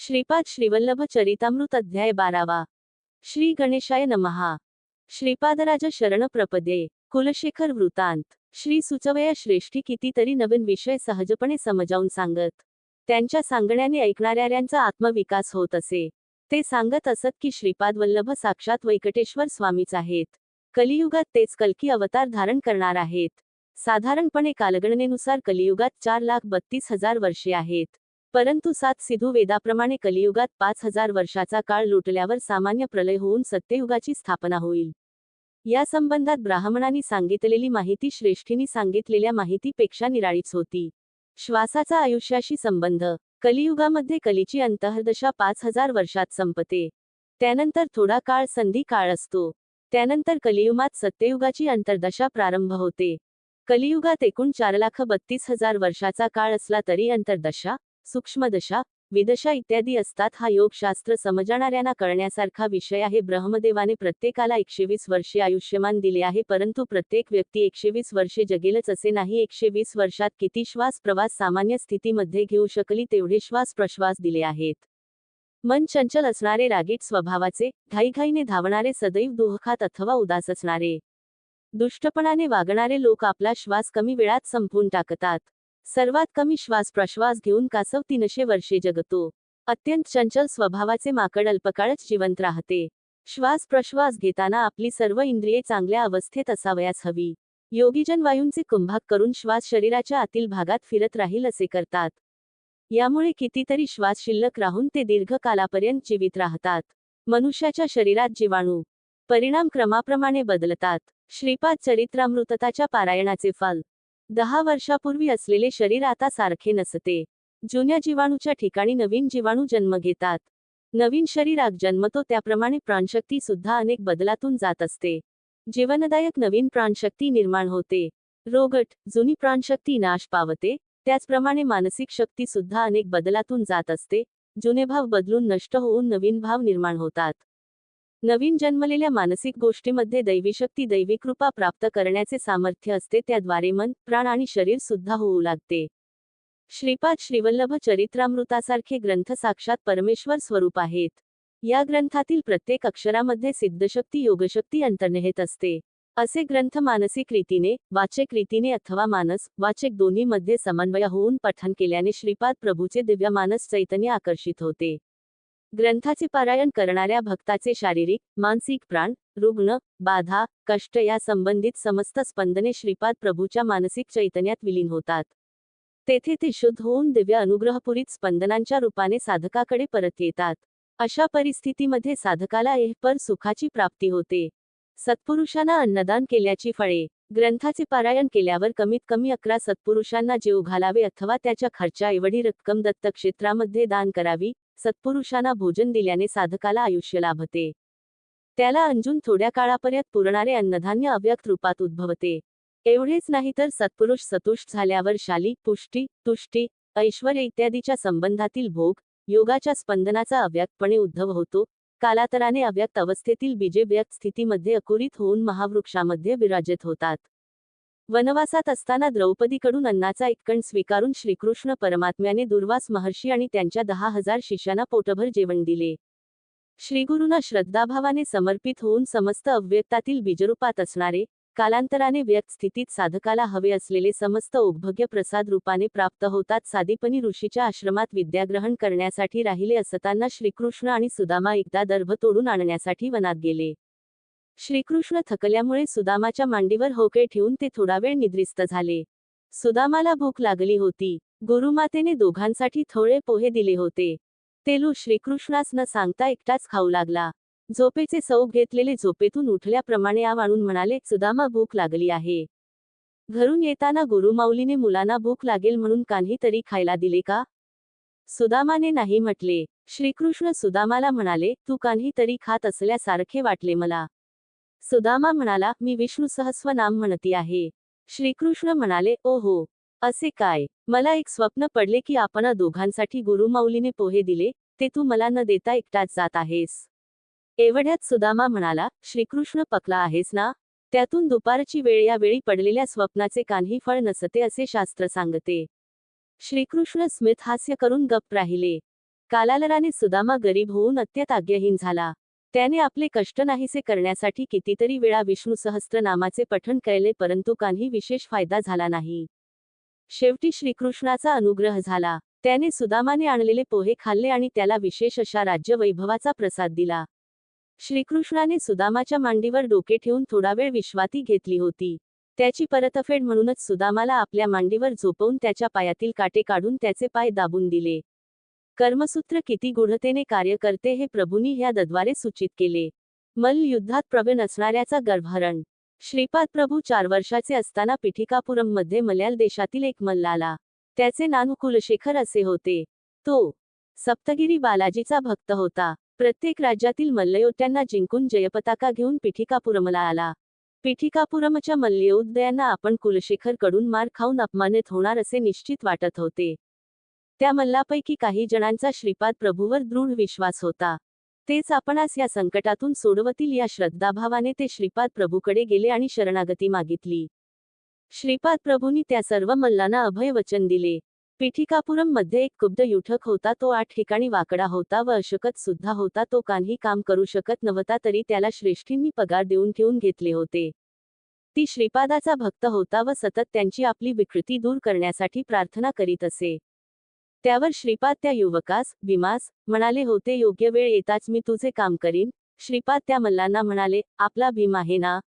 श्रीपाद श्रीवल्लभ चरितामृत अध्याय बारावा. श्री गणेशाय नमहा. श्रीपादराज शरण प्रपदे कुलशेखर वृतांत. श्री सुचवया श्रेष्ठी कितीतरी नवीन विषय सहजपणे समजावून सांगत. त्यांच्या सांगण्याने ऐकणाऱ्यांचा आत्मविकास होत असे. ते सांगत असत की श्रीपाद वल्लभ साक्षात वैकटेश्वर स्वामीच आहेत. कलियुगात तेच कल्की अवतार धारण करणार आहेत. साधारणपणे कालगणनेनुसार कलियुगात चार लाख बत्तीस हजार वर्षे आहेत. परंतु सात सिधू वेदाप्रमाणे कलियुगात पाच हजार वर्षाचा काळ लुटल्यावर सामान्य प्रलय होऊन सत्ययुगाची स्थापना होईल. या संबंधात ब्राह्मणांनी सांगितलेली माहिती श्रेष्ठींनी सांगितलेल्या माहितीपेक्षा निराळीच होती. श्वासाचा आयुष्याशी संबंध. कलियुगामध्ये कलीची अंतर्दशा पाच हजार वर्षात संपते. त्यानंतर थोडा काळ संधी काळ असतो. त्यानंतर कलियुगात सत्ययुगाची अंतर्दशा प्रारंभ होते. कलियुगात एकूण चार लाख बत्तीस हजार वर्षाचा काळ असला तरी अंतर्दशा सूक्ष्मदशा विदशा इत्यादी असतात. हा योगशास्त्र समजणाऱ्यांना कळण्यासारखा विषय आहे. ब्रह्मदेवाने प्रत्येकाला एकशे वीस वर्षे आयुष्यमान दिले आहे परंतु प्रत्येक व्यक्ती एकशे वीस वर्षे जगेलच असे नाही. एकशे वीस वर्षात किती श्वास प्रवास सामान्य स्थितीमध्ये घेऊ शकली तेवढे श्वास प्रश्वास दिले आहेत. मन चंचल असणारे रागीट स्वभावाचे घाईघाईने धावणारे सदैव दुःखात अथवा उदास असणारे. दुष्टपणाने वागणारे लोक आपला श्वास कमी वेळात संपवून टाकतात. सर्वात कमी श्वास प्रश्वास घेऊन कासव तीनशे वर्षे जगतो. अत्यंत चंचल स्वभावाचे माकड अल्पकाळच जिवंत राहते. श्वास प्रश्वास घेताना आपली सर्व इंद्रिये चांगल्या अवस्थेत असावयास हवी. योगीजन वायूंचे कुंभाक करून श्वास शरीराच्या आतील भागात फिरत राहील असे करतात. यामुळे कितीतरी श्वास शिल्लक राहून ते दीर्घ कालापर्यंत जीवित राहतात. मनुष्याच्या शरीरात जीवाणू परिणाम क्रमाप्रमाणे बदलतात. श्रीपाद चरित्रामृतताच्या पारायणाचे फल दहा वर्षापूर्वी असलेले शरीर आता सारखे नसते. जुन्या जीवाणूच्या ठिकाणी नवीन जीवाणू जन्म घेतात. नवीन शरीरात जन्मतो त्याप्रमाणे प्राणशक्ती सुद्धा अनेक बदलातून जात असते. जीवनदायक नवीन प्राणशक्ती निर्माण होते. रोगट जुनी प्राणशक्ती नाश पावते त्याचप्रमाणे मानसिक शक्ती सुद्धा अनेक बदलातून जात असते. जुने भाव बदलून नष्ट होऊन नवीन भाव निर्माण होतात. नवीन जन्मलेल्या मानसिक गोष्टीमध्ये दैवी शक्ती दैवी कृपा प्राप्त करण्याचे सामर्थ्य असते त्याद्वारे मन प्राण आणि शरीर सुद्धा होऊ लागते. श्रीपाद श्रीवल्लभ चरित्रामृतासारखे ग्रंथ साक्षात परमेश्वर स्वरूप आहेत. या ग्रंथातील प्रत्येक अक्षरामध्ये सिद्धशक्ती योगशक्ती अंतर्निहित असते. असे ग्रंथ मानसिक रीतीने वाचक रीतीने अथवा मानस वाचक दोन्हीमध्ये समन्वय होऊन पठण केल्याने श्रीपाद प्रभूचे दिव्य मानस चैतन्य आकर्षित होते. ग्रंथाचे पारायण करणाऱ्या भक्ताचे शारीरिक मानसिक प्राण रुग्ण बाधा कष्ट या संबंधित समस्त स्पंदने श्रीपाद प्रभूच्या मानसिक चैतन्यात विलीन होतात. तेथे ते शुद्ध होऊन दिव्य अनुग्रहपुरीत स्पंदनांच्या रूपाने साधकाकडे परत येतात. अशा परिस्थितीमध्ये साधकाला एहपर सुखाची प्राप्ती होते. सत्पुरुषांना अन्नदान केल्याची फळे ग्रंथाचे पारायण केल्यावर कमीत कमी अकरा सत्पुरुषांना जीव घालावे अथवा त्याच्या खर्चाएवढी रक्कम दत्तक्षेत्रामध्ये दान करावी सत्पुरुषांना भोजन दिल्याने साधकाला आयुष्य लाभते. त्याला अंजून थोड्या काळापर्यंत पुरणारे अन्नधान्य अव्यक्त रूपात उद्भवते. एवढेच नाही तर सत्पुरुष सतुष्ट झाल्यावर शाली पुष्टी तुष्टी ऐश्वर्य इत्यादीच्या संबंधातील भोग योगाच्या स्पंदनाचा अव्यक्तपणे उद्धव होतो. कालांतराने अव्यक्त अवस्थेतील बीजे व्यक्त स्थितीमध्ये अकुरित होऊन महावृक्षामध्ये विराजित होतात. वनवासात असताना द्रौपदीकडून अन्नाचा एक स्वीकारून श्रीकृष्ण परमात्म्याने दुर्वास महर्षी आणि त्यांच्या दहा हजार शिष्यांना पोटभर जेवण दिले. श्रीगुरूंना श्रद्धाभावाने समर्पित होऊन समस्त अव्यक्तातील बीजरूपात असणारे कालांतराने व्यक्त स्थितीत साधकाला हवे असलेले समस्त उद्भग्य प्रसाद रूपाने प्राप्त होतात साधीपणी ऋषीच्या आश्रमात विद्याग्रहण करण्यासाठी राहिले असताना श्रीकृष्ण आणि सुदामा एकदा दर्भ तोडून आणण्यासाठी वनात गेले. श्रीकृष्ण थकल्यामुळे सुदामाच्या मांडीवर होके ठेवून ते थोडा वेळ निद्रिस्त झाले. सुदामाला भूक लागली होती. गुरुमातेने दोघांसाठी थोडे पोहे दिले होते. तेलू श्रीकृष्णास न सांगता एकटाच खाऊ लागला. झोपेचे सौप घेतलेले झोपेतून उठल्याप्रमाणे आव आणून म्हणाले सुदामा भूक लागली आहे. घरून येताना गुरुमाऊलीने मुलांना भूक लागेल म्हणून कान्ही तरी खायला दिले का? सुदामाने नाही म्हटले. श्रीकृष्ण सुदामाला म्हणाले तू कान्ही तरी खात असल्यासारखे वाटले मला. सुदामा म्हणाला मी विष्णू सहस्व नाम म्हणती आहे. श्रीकृष्ण म्हणाले ओ हो असे काय? मला एक स्वप्न पडले की आपण दोघांसाठी गुरुमाऊलीने पोहे दिले ते तू मला न देता एकटाच जात आहेस. एवढ्यात सुदामा म्हणाला श्रीकृष्ण पकला आहेस ना? त्यातून दुपारची वेळ या वेळी पडलेल्या स्वप्नाचे कान्ही फळ नसते असे शास्त्र सांगते. श्रीकृष्ण स्मित हास्य करून गप्प राहिले. कालालराने सुदामा गरीब होऊन अत्यंत आज्ञाहीन झाला. त्याने आपले कष्ट नाहीसे करण्यासाठी कितीतरी वेळा विष्णू सहस्त्र नामाचे पठण केले परंतु काही विशेष फायदा झाला नाही. शेवटी श्रीकृष्णाचा अनुग्रह झाला. त्याने सुदामाने आणलेले पोहे खाल्ले आणि त्याला विशेष अशा राज्य वैभवाचा प्रसाद दिला. श्रीकृष्णाने सुदामाच्या मांडीवर डोके ठेवून थोडा वेळ विश्वाती घेतली होती. त्याची परतफेड म्हणूनच सुदामाला आपल्या मांडीवर झोपवून त्याच्या पायातील काटे काढून त्याचे पाय दाबून दिले. कर्मसूत्र किती गूढतेने कार्य करते हे प्रभूंनी ह्या दद्वारे सूचित केले. मल्ल युद्धात प्रवीण असणाऱ्याचा गर्भहरण. श्रीपाद प्रभू चार वर्षाचे असताना पिठिकापुरममध्ये मल्याल देशातील एक मल्लाला त्याचे नानू कुलशेखर असे होते. तो सप्तगिरी बालाजीचा भक्त होता. प्रत्येक राज्यातील मल्लयोट्यांना जिंकून जयपताका घेऊन पिठिकापुरमला आला. पिठिकापुरमच्या मल्लयोद्ध्यांना आपण कुलशेखरकडून मार खाऊन अपमानित होणार असे निश्चित वाटत होते. त्या मल्लापैकी काही जणांचा श्रीपाद प्रभूवर दृढ विश्वास होता. तेच आपणास या संकटातून सोडवतील या श्रद्धाभावाने ते श्रीपाद प्रभूकडे गेले आणि शरणागती मागितली. श्रीपाद प्रभूंनी त्या सर्व मल्लांना अभय वचन दिले. पिठिकापुरममध्ये एक कुब्द युठक होता तो आठ ठिकाणी वाकडा होता व अशकत सुद्धा होता तो काही काम करू शकत नव्हता तरी त्याला श्रेष्ठींनी पगार देऊन ठेवून घेतले होते. ती श्रीपादाचा भक्त होता व सतत त्यांची आपली विकृती दूर करण्यासाठी प्रार्थना करीत असे. त्यावर श्रीपाद त्या युवकास भीमास म्हणाले होते योग्य वेळ येताच मी तुझे काम करीन. श्रीपाद त्या मल्लांना म्हणाले आपला भीम आहे ना?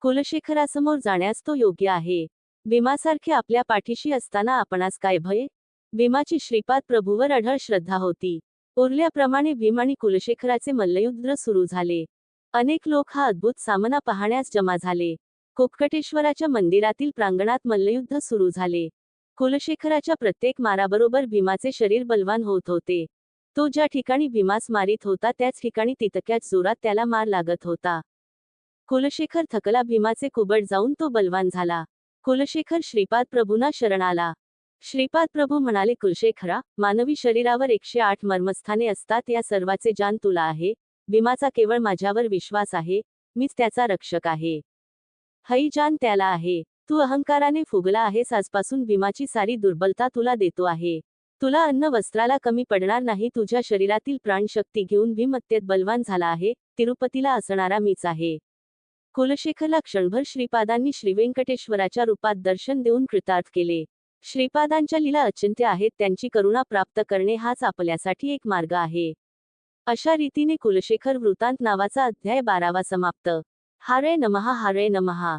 कुलशेखरासमोर जाण्यास तो योग्य आहे. भीमासारखे आपल्या पाठीशी असताना आपणास काय भय? भीमाची श्रीपाद प्रभूवर अढळ श्रद्धा होती. उरल्याप्रमाणे भीम आणि कुलशेखराचे मल्लयुद्ध सुरू झाले. अनेक लोक हा अद्भुत सामना पाहण्यास जमा झाले. कुक्कटेश्वराच्या मंदिरातील प्रांगणात मल्लयुद्ध सुरू झाले. कुलशेखराच्या प्रत्येक माराबरोबर भीमाचे शरीर बलवान होत होते. तो ज्या ठिकाणी भीमास मारित होता त्याच ठिकाणी तितक्याच जोरात त्याला मार लागत होता. कुलशेखर थकला भीमाचे कुबड जाऊन तो बलवान झाला. कुलशेखर श्रीपाद प्रभूंना शरण आला. श्रीपाद प्रभू म्हणाले कुलशेखरा मानवी शरीरावर एकशे आठ मर्मस्थाने असतात या सर्वाचे जान तुला आहे. भीमाचा केवळ माझ्यावर विश्वास आहे. मीच त्याचा रक्षक आहे. हई जान त्याला आहे. तू अहंकाराने फुगला आहेस आजपासून भीमाची सारी दुर्बलता तुला देतो आहे. तुला अन्न वस्त्राला कमी पडणार नाही तुझ्या शरीरातील प्राणशक्ती घेऊन भीमत्येत बलवान झाला आहे तिरुपतीला असणारा मीच आहे. कुलशेखरला क्षणभर श्रीपादांनी श्रीवेंकटेश्वराच्या रूपात दर्शन देऊन कृतार्थ केले. श्रीपादांच्या लीला अचिंत्य आहेत त्यांची करुणा प्राप्त करणे हाच आपल्यासाठी एक मार्ग आहे. अशा रीतीने कुलशेखर वृतांत नावाचा अध्याय बारावा समाप्त. हारे नमहा हारे नमहा